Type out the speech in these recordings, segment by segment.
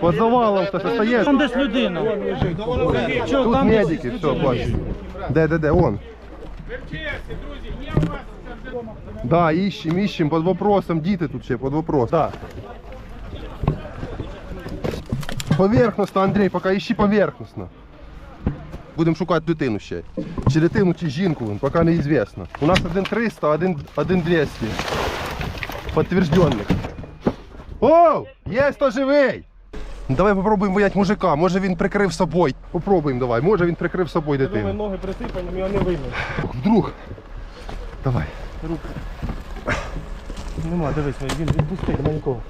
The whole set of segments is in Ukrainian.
Под завалом хтось остається. Там десь людина. Тут там десь- медики, все, бачу. Де, де, де, он. Да, ищем, ищем, под вопросом, діти тут ще, под вопросом. Да. Поверхностно, Андрій, поки іщи поверхностно. Будемо шукати дитину ще. Чи дитину, чи жінку, поки неізвісно. У нас один 300, один, один 200. Підтверджених. О, є хто живий! Давай попробуємо виять мужика. Може він прикрив собою. Попробуємо давай. Може він прикрив собою дитину. Ноги присипані, його не видно. Вдруг. Давай. Нема, дивись, він відпустив, нема нікого.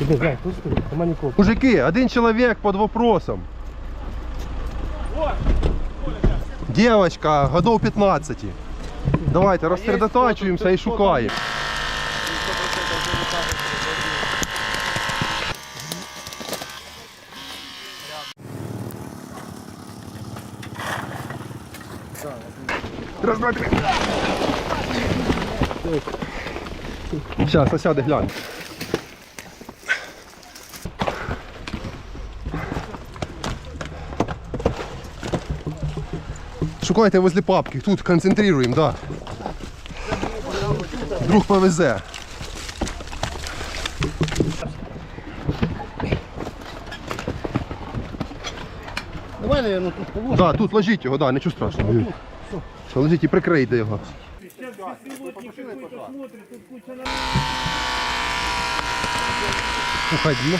Іди, глянь, пусти, нема нікого. Мужики, один человек под вопросом. Девочка, годов 15. Давайте, розсередотачуємося і шукаємо. Раз, два, три. Сейчас, осяде, глянь. Шукайте возле папки. Тут концентрируємо, да. Вдруг повезе. Давай, наверное, тут положим. Да, тут ложіть його, да, нічого страшного. Все, ложіть і прикрийте його. Уходи.